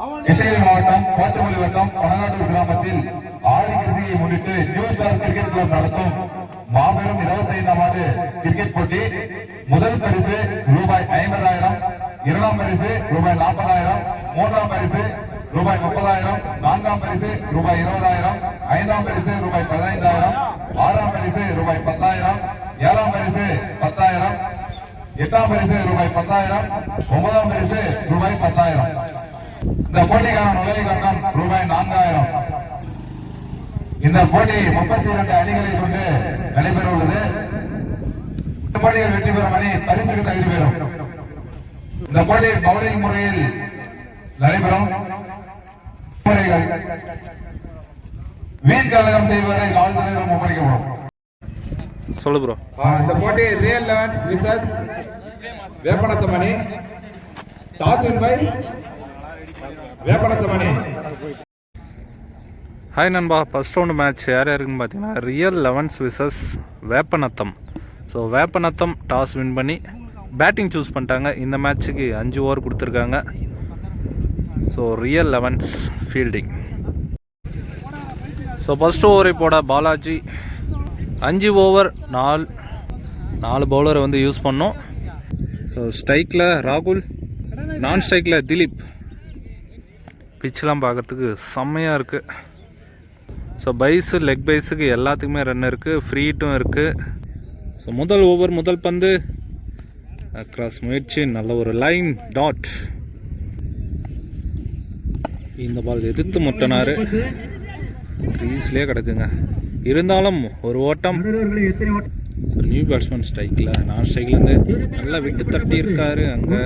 கிருஷ்ணகிரி மாவட்டம் கோத்தமல்லி வட்டம் பனகாட்டூர் கிராமத்தில் ஆடி கிருஷ்ணகிரியை முன்னிட்டு நியூ ஸ்டார் கிரிக்கெட் கிளப் நடத்தும் மாபெரும் இருபத்தி ஐந்தாம் ஆண்டு கிரிக்கெட் போட்டி. முதல் பரிசு ரூபாய் ஐம்பதாயிரம் இரண்டாம் பரிசு ரூபாய் நாற்பதாயிரம் மூன்றாம் பரிசு ரூபாய் முப்பதாயிரம் நான்காம் பரிசு ரூபாய் இருபதாயிரம் ஐந்தாம் பரிசு ரூபாய் பதினைந்தாயிரம் ஆறாம் பரிசு ரூபாய் பத்தாயிரம் ஏழாம் பரிசு பத்தாயிரம் எட்டாம் பரிசு ரூபாய் பத்தாயிரம் ஒன்பதாம் பரிசு ரூபாய் பத்தாயிரம். இந்த போட்டிக்கான நுழைவு கட்டணம் ரூபாய் நான்காயிரம். இந்த போட்டி முப்பத்தி இரண்டு அணிகளை கொண்டு நடைபெற உள்ளது இந்த போட்டியில் வெற்றி பெறும் அணி பரிசுக்கு தகுதி பெறும். இந்த போட்டி பவுலிங் முறையில் நடைபெறும். முறைகள் வீண் கழகம் செய்வதை காவல்துறையிடம் ஒப்படைக்கப்படும் சொல்லு ப்ரோ இந்த போட்டி real elevens versus வேப்பனத்தமணி toss win by hi நண்பா ஃபஸ்ட் ரவுண்டு மேட்ச் யார் யாருக்குன்னு பார்த்தீங்கன்னா real elevens versus Veppanatham so Veppanatham toss win பண்ணி பேட்டிங் சூஸ் பண்ணிட்டாங்க. இந்த மேட்ச்சுக்கு அஞ்சு ஓவர் கொடுத்துருக்காங்க. So real elevens fielding so first ஓவரை போட பாலாஜி. அஞ்சு ஓவர் நாலு நாலு பவுலரை வந்து யூஸ் பண்ணோம். ஸோ ஸ்ட்ரைக்கில் ராகுல் நான் ஸ்ட்ரைக்கில் திலீப். பிச்செலாம் பார்க்குறதுக்கு செம்மையாக இருக்குது ஸோ பைஸு லெக் பைஸுக்கு எல்லாத்துக்குமே ரன் இருக்குது ஃப்ரீட்டும் இருக்குது ஸோ முதல் ஓவர் முதல் பந்து. அக்ராஸ் முயற்சி நல்ல ஒரு லைன் டாட் இந்த பால் எதிர்த்து முட்டினார். க்ரீஸ்லேயே கிடக்குங்க. இருந்தாலும் ஒரு ஓட்டம். நியூ பேட்ஸ்மேன் ஸ்ட்ரைக்கில் நான் ஸ்ட்ரைக்லேருந்து நல்லா விட்டு தட்டி இருக்காரு அங்கே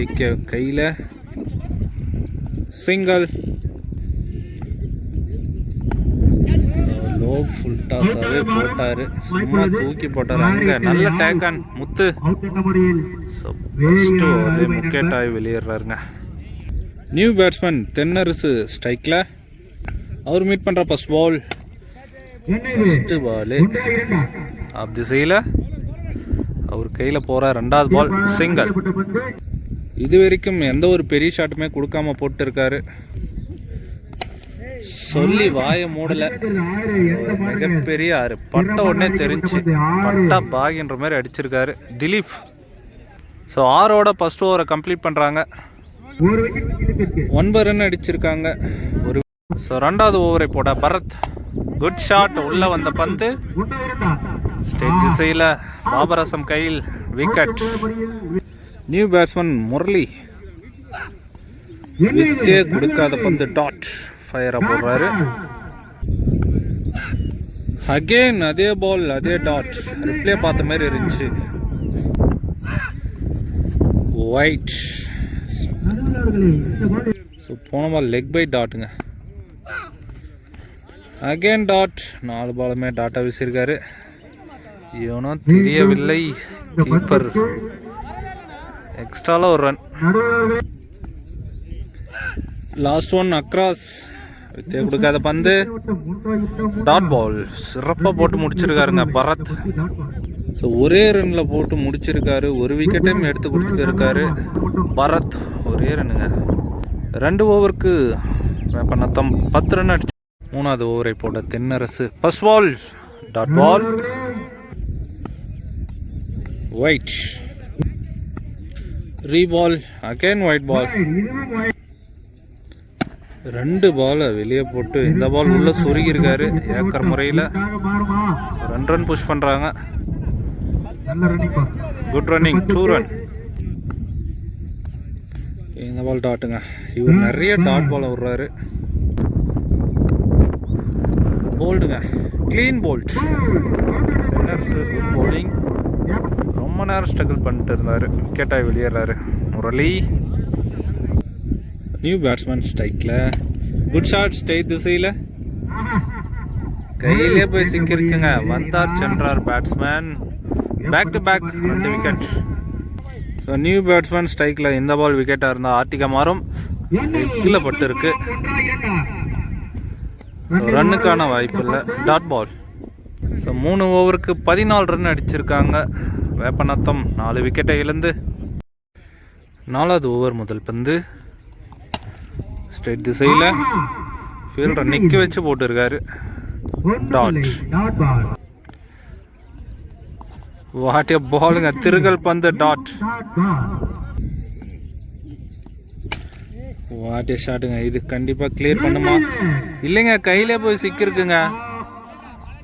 ஏகே கையில். சிங்கிள் லோ ஃபுல் டாஸாகவே போட்டார். சும்மா தூக்கி போட்டார். அங்கே நல்ல டேக்கான் முத்து. ஸோ ஃபஸ்ட்டு ஓவரே முக்கேட் ஆகி வெளியேறாருங்க. நியூ பேட்ஸ்மேன் தென்னரசு ஸ்ட்ரைக்கில் அவர் மீட் பண்ணுற first ball first ball off திசையில். அவர் கையில் போகிற ரெண்டாவது பால் சிங்கிள் இது வரைக்கும் எந்த ஒரு பெரிய ஷாட்டுமே கொடுக்காம போட்டிருக்காரு. சொல்லி வாயை மூடல. மிகப்பெரிய ஆறு. பட்ட உடனே தெரிஞ்சு. பட்டா பாகின்ற மாதிரி அடிச்சிருக்காரு. திலீப். ஸோ ஆரோட ஃபர்ஸ்ட் ஓவரை கம்ப்ளீட் பண்ணுறாங்க ஒன்பது ரன் அடிச்சிருக்காங்க. ஒரு ஸோ ரெண்டாவது ஓவரை போட பரத். குட் ஷாட் உள்ள வந்த பந்து. ஸ்டேட் திசையில் பாபரசம் கையில். விக்கெட் நியூ பேட்ஸ்மேன் முரளி வித்தே கொடுக்காத பந்து டாட் ஃபயராக போடுறாரு. அகெயின் அதே பால் அதே டாட் ரிப்ளே பார்த்த மாதிரி இருந்துச்சு. ஒயிட் ஸோ போன பால் லெக் பை டாட்டுங்க அகெயின் டாட் நாலு பாலுமே டாட்டா வீசியிருக்காரு. இவனும் தெரியவில்லை. கீப்பர் எக்ஸ்ட்ரால ஒரு ரன் லாஸ்ட் ஒன் அக்ராஸ் வித்தியா கொடுக்காத பந்து. டாட் பால் சிறப்பாக போட்டு முடிச்சிருக்காருங்க பரத். ஸோ ஒரே ரன்னில் போட்டு முடிச்சிருக்காரு. ஒரு விக்கெட்டையும் எடுத்து கொடுத்துருக்காரு. பரத் ஒரே ரன்னுங்க ரெண்டு ஓவருக்கு நத்தம் பத்து ரன் அடிச்சு. மூணாவது ஓவரை போட்ட Thennarasu. First ball dot ball wide reball again wide ball ரெண்டு பாலை வெளியே போட்டு இந்த பால் உள்ள சொருகி இருக்காரு ஏக்கர் முறையில். ரெண்டு ரன் புஷ் பண்ணுறாங்க குட் ரன்னிங் டூ ரன் இந்த பால் டாட்டுங்க இவர் நிறைய டாட் பால் விடுறாரு. போல்டுங்க க்ளீன் போல்ட் ரொம்ப நேரம் ஸ்ட்ரகிள் பண்ணிட்டு இருந்தார். விக்கெட்டாக வெளியேறாரு. முரளி. நியூ பேட்ஸ்மேன் ஸ்ட்ரைக்கில் குட் ஷாட் ஸ்டே திசையில். கையிலே போய் சிக்கிருக்குங்க வந்தார் சென்றார் பேட்ஸ்மேன் பேக் டு பேக் ரெண்டு விக்கெட் ஸோ நியூ பேட்ஸ்மேன் ஸ்ட்ரைக்கில் இந்த பால் விக்கெட்டாக இருந்தால் ஆர்டிகா மாறும். கீழே பட்டு இருக்கு ரன்னுக்கான வாய்ப்பு இல்லை. டாட் பால் ஸோ மூணு ஓவருக்கு பதினாலு ரன் அடிச்சிருக்காங்க. வேப்பநத்தம். நாலு விக்கெட்டை இழந்து நாலாவது ஓவர் முதல் பந்து. ஸ்ட்ரெயிட் திசையில் ஃபீல்டரை நிற்க வச்சு போட்டிருக்காரு. டாட் வாட்டிய பாலுங்க திருகல் பந்து டாட் வாட்டிய ஷாட்டுங்க இது கண்டிப்பாக கிளியர் பண்ணுமா? இல்லைங்க கையிலே போய் சிக்கிருக்குங்க.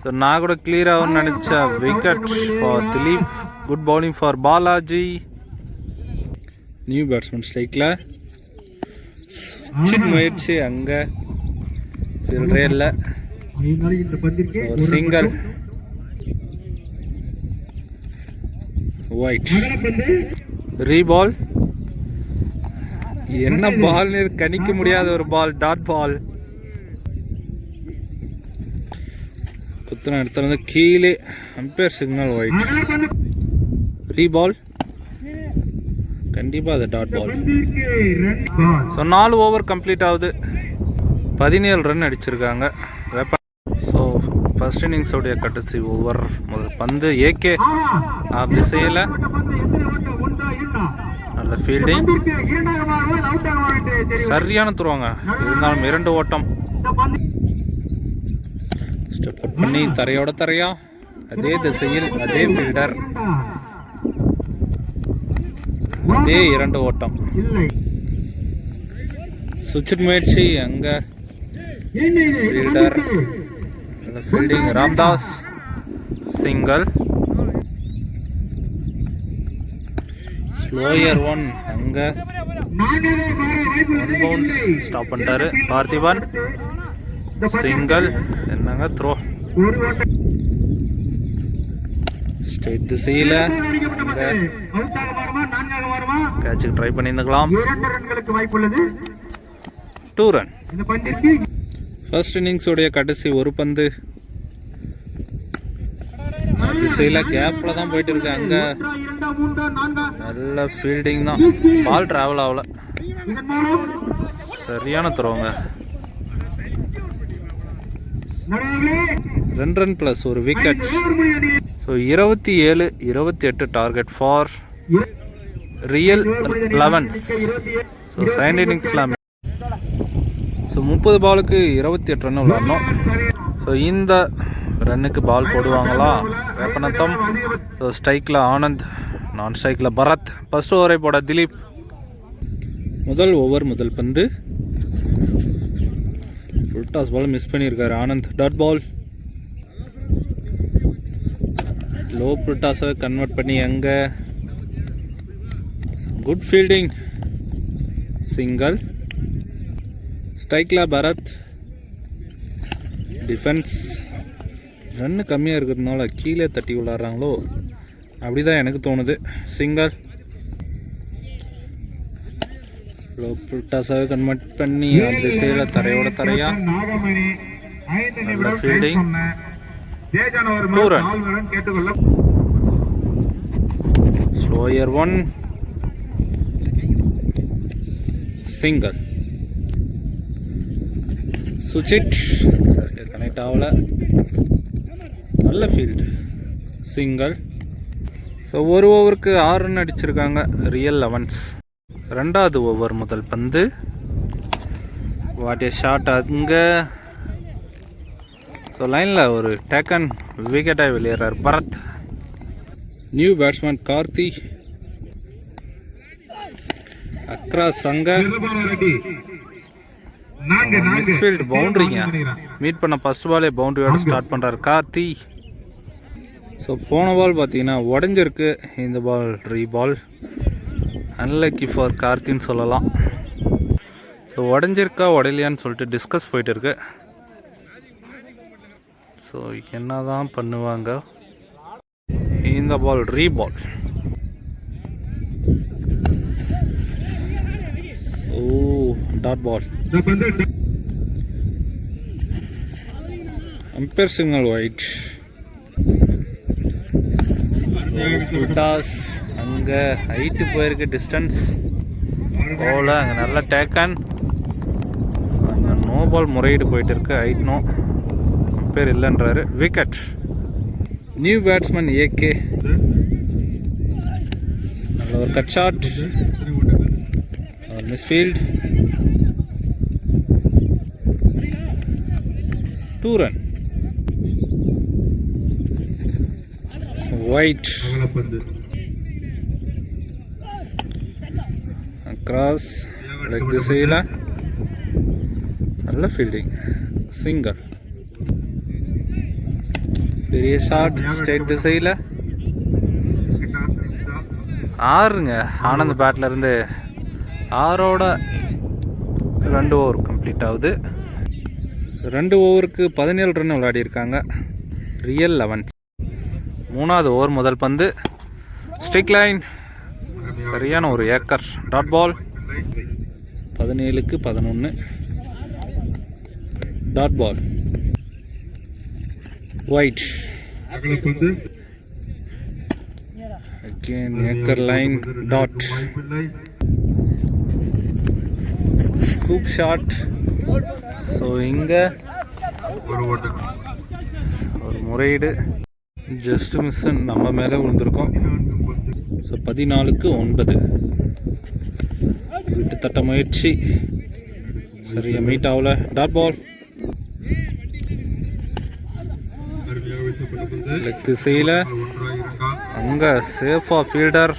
ஸோ நான் கூட கிளியர் ஆகும்னு நினச்ச wicket for Dileep good bowling for Balaji new batsman ஸ்ட்ரைக்கில் சின் முயற்சி அங்கே. ஃபீல்டரே இல்லை. ஒரு சிங்கிள் ஒயிட் ரீபால் என்ன பால்னு கணிக்க முடியாத ஒரு பால் டாட் பால் குத்துன இடத்துல கீழே umpire signal wide free reball கண்டிப்பாக அது டாட் பால் ஸோ நாலு ஓவர் கம்ப்ளீட் ஆகுது. பதினேழு ரன் அடிச்சிருக்காங்க. வெப்பன் ஸோ ஃபர்ஸ்ட் இன்னிங்ஸோடைய கடைசி ஓவர் முதல் பந்து ஏகே ஆஹா ஆஃப் திசையில். நல்ல ஃபீல்டிங் சரியான துருவாங்க. இருந்தாலும் இரண்டு ஓட்டம். இந்த பண்ணி தரையோட தரையா? அதே திசையில் அதே ஃபீல்டர் அதே இரண்டு ஓட்டம். இல்லை முயற்சி அங்க என்ன fielding Ramdas single. Slower one அங்க. ஸ்டாப் பண்ணிட்டாரு. பார்த்திபன். சிங்கிள் என்னங்க த்ரோ ஒரு ஸ்ட்ரெயிட் திசையில் கேட்சுக்கு ட்ரை பண்ணியிருந்துக்கலாம். டூ ரன் ஃபர்ஸ்ட் இன்னிங்ஸோடைய கடைசி ஒரு பந்து. திசையில் கேப்பில் தான் போயிட்டு இருக்கு அங்கே நல்ல ஃபீல்டிங் தான். பால் டிராவல் ஆகல. சரியான த்ரோங்க ரெண்டு ரன் ப்ளஸ் ஒரு விக்கெட் ஸோ இருபத்தி ஏழு இருபத்தி எட்டு target for real elevens so second இன்னிங்ஸ்லாம் so முப்பது பாலுக்கு இருபத்தி எட்டு ரன் விளாடணும் ஸோ இந்த ரன்னுக்கு பால் போடுவாங்களா? வேப்பனத்தம் ஸோ ஸ்ட்ரைக்கில் ஆனந்த் நான் ஸ்ட்ரைக்கில் பரத். ஃபர்ஸ்ட் ஓவரை போட திலீப். முதல் ஓவர் முதல் பந்து. ஃபுல் பால் மிஸ் பண்ணியிருக்காரு ஆனந்த். டாட் பால் லோ புல்டாஸை கன்வெர்ட் பண்ணி எங்கே? குட் ஃபீல்டிங் சிங்கல் ஸ்ட்ரைக்கில் பரத். டிஃபென்ஸ் ரன்னு கம்மியாக இருக்கிறதுனால கீழே தட்டி விளாட்றாங்களோ? அப்படி தான் எனக்கு தோணுது. சிங்கல் லோ டாஸாகவே கன்வெர்ட் பண்ணி அந்த சேல தரையோட தரையா run. நாலு ரன் ஸ்லோயர் ஒன் சிங்கிள் சுவிட்ச் சரியாக கனெக்ட் ஆகல. நல்ல ஃபீல்டு சிங்கிள் ஸோ ஒரு ஓவருக்கு ஆறு ரன் அடிச்சிருக்காங்க. ரியல் லெவன்ஸ் ரெண்டாவது ஓவர் முதல் பந்து. வாட்டிய ஷாட் அங்கே. ஸோ லைனில் ஒரு டேக்கன் விக்கெட்டாக வெளியேறார் Bharat. New batsman Karthi. Accra சங்க மிஸ்ஃபீல்ட் பவுண்டரிங்க. மீட் பண்ண ஃபர்ஸ்ட் பாலே பவுண்டரியோட ஸ்டார்ட் பண்ணுறாரு கார்த்தி. ஸோ போன பால் பார்த்தீங்கன்னா உடஞ்சிருக்கு. இந்த பால் ரீ பால் அன்லக்கி ஃபார் கார்த்தின்னு சொல்லலாம். ஸோ உடஞ்சிருக்கா உடையிலையான்னு சொல்லிட்டு டிஸ்கஸ் போயிட்டு இருக்கு ஸோ என்ன தான் பண்ணுவாங்க? இந்த பால் ரீபால் ஓ டாட் பால் இந்த single umpire signal wide toss அங்கே ஹைட்டு போயிருக்கு டிஸ்டன்ஸ் போகல அங்கே நல்ல டேக்கன் அங்கே நோ பால் முறையீடு போயிட்டு இருக்கு ஹைட் நோ. பேர் இல்லைன்றாரு. விக்கெட் நியூ பேட்ஸ்மேன் ஏகே நல்ல ஒரு cut shot misfield two run wide cross leg திசையில் நல்ல ஃபீல்டிங் சிங்கர் பெரிய ஷாட் ஸ்டேட் திசையில் ஆறுங்க. ஆனந்த் பேட்லேருந்து ஆறோட ரெண்டு ஓவர் கம்ப்ளீட் ஆகுது. ரெண்டு ஓவருக்கு பதினேழு ரன் விளையாடியிருக்காங்க ரியல் லெவன்ஸ் மூணாவது ஓவர் முதல் பந்து. ஸ்ட்ரிக் லைன் சரியான ஒரு ஏக்கர். டாட் பால் பதினேழுக்கு பதினொன்று டாட் பால் ஒயிட் அகலப்பந்து again acre line dot scoop shot so இங்கே ஒரு ஒரு முறையீடு ஜஸ்ட் மிஸ் நம்ம மேலே விழுந்திருக்கோம். ஸோ பதினாலுக்கு ஒன்பது. விட்டு தட்ட முயற்சி. சரியா மீட் ஆகல. டாட் பால் லெக் திசையில். அங்கே சேஃபாக ஃபீல்டர்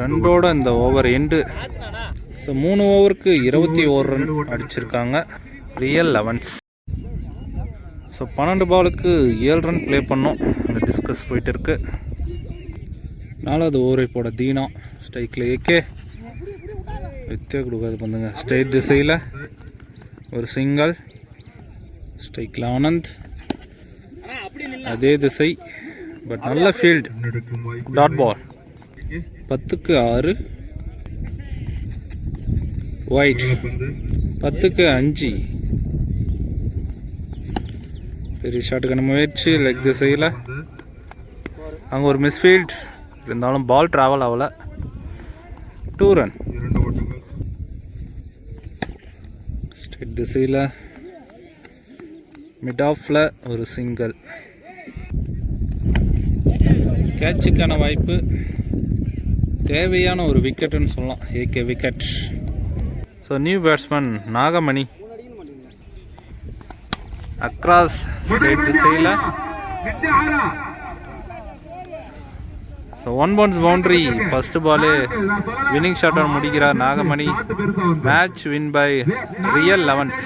ரெண்டோட இந்த ஓவர் எண்டு ஸோ மூணு ஓவருக்கு இருபத்தி ஓர் ரன் அடிச்சிருக்காங்க. ரியல் லெவன்ஸ் ஸோ பன்னெண்டு பாலுக்கு ஏழு ரன் ப்ளே பண்ணோம். அந்த டிஸ்கஸ் போயிட்டு இருக்குது நாலாவது ஓவரை போட தீனா ஸ்ட்ரைக்கில் ஏகே. வித்தே கொடுக்காது பண்ணுங்க ஸ்ட்ரைட் திசையில் ஒரு சிங்கிள். ஸ்ட்ரைக்கில் ஆனந்த். அதே திசை பட் நல்ல ஃபீல்ட் டாட் பால் பத்துக்கு ஆறு. ஒயிட் பத்துக்கு அஞ்சு. பெரிய ஷாட்டுக்கான முயற்சி லெக் திசையில். அங்கே ஒரு மிஸ்ஃபீல்ட் இருந்தாலும் பால் ட்ராவல் ஆகல. டூ ரன் ஸ்டேட் திசையில். மிட் ஆஃபில் ஒரு சிங்கிள் கேட்சுக்கான வாய்ப்பு. தேவையான ஒரு விக்கெட்டுன்னு சொல்லலாம். AK wicket so new batsman Nagamani. Across straight திசையில். So one bounce boundary first ball winning ஷாட்டை முடிக்கிறார் Nagamani match win by real elevens